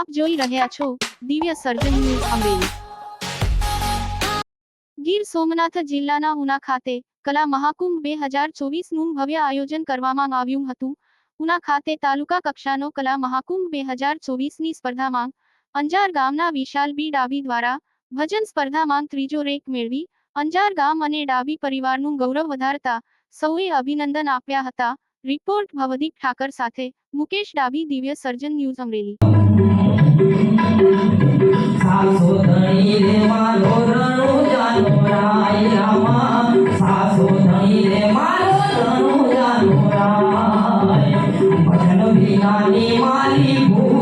આપ જોઈ રહ્યા છો દિવ્ય સર્જન ન્યૂઝ અમરેલી ગીર સોમનાથ જિલ્લાના ઉના ખાતે કલા મહાકુંભ બે હજાર ચોવીસનું ભવ્ય આયોજન કરવામાં આવ્યું હતું. ઉના ખાતે તાલુકા કક્ષાનો કલા મહાકુંભ બે હજાર ચોવીસની સ્પર્ધામાં અંજાર ગામના વિશાલ બી ડાબી દ્વારા ભજન સ્પર્ધામાં ત્રીજો રેક મેળવી અંજાર ગામ અને ડાબી પરિવારનું ગૌરવ વધારતા સૌએ અભિનંદન આપ્યા હતા. રિપોર્ટ ભવદીપ ઠાકર સાથે મુકેશ ડાબી દિવ્ય સર્જન, ન્યૂઝ અમરેલી. ભજન વિના ની માલી ભૂ